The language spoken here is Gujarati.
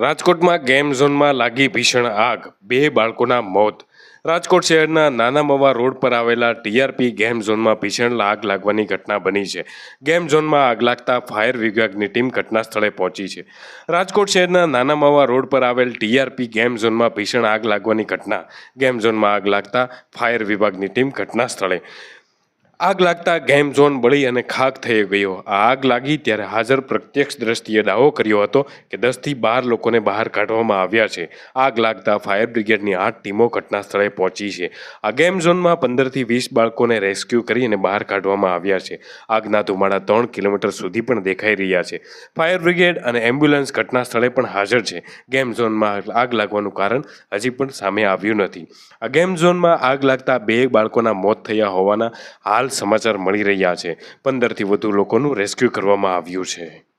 રાજકોટમાં ગેમ ઝોનમાં લાગી ભીષણ આગ, બે બાળકોના મોત. રાજકોટ શહેરના નાના મવા રોડ પર આવેલા ટીઆરપી ગેમ ઝોનમાં ભીષણ આગ લાગવાની ઘટના બની છે. ગેમ ઝોનમાં આગ લાગતા ફાયર વિભાગની ટીમ ઘટના સ્થળે પહોંચી છે. રાજકોટ શહેરના નાના મવા રોડ પર આવેલ ટીઆરપી ગેમ ઝોનમાં ભીષણ આગ લાગવાની ઘટના. ગેમ ઝોનમાં આગ લાગતા ફાયર વિભાગની ટીમ ઘટના સ્થળે આગ લાગતા ગેમ ઝોન બળી અને ખાક થઈ ગયો. આ આગ લાગી ત્યારે હાજર પ્રત્યક્ષ દ્રષ્ટિએ દાવો કર્યો હતો કે દસથી બાર લોકોને બહાર કાઢવામાં આવ્યા છે. આગ લાગતા ફાયર બ્રિગેડની આઠ ટીમો ઘટના સ્થળે પહોંચી છે. આ ગેમ ઝોનમાં પંદરથી વીસ બાળકોને રેસ્ક્યુ કરી અને બહાર કાઢવામાં આવ્યા છે. આગના ધુમાડા ત્રણ કિલોમીટર સુધી પણ દેખાઈ રહ્યા છે. ફાયર બ્રિગેડ અને એમ્બ્યુલન્સ ઘટના સ્થળે પણ હાજર છે. ગેમ ઝોનમાં આગ લાગવાનું કારણ હજી પણ સામે આવ્યું નથી. આ ગેમ ઝોનમાં આગ લાગતા બે બાળકોના મોત થયા હોવાના હાલ સમાચાર મળી રહ્યા છે. પંદરથી વધુ લોકોનું રેસ્ક્યુ કરવામાં આવ્યું છે.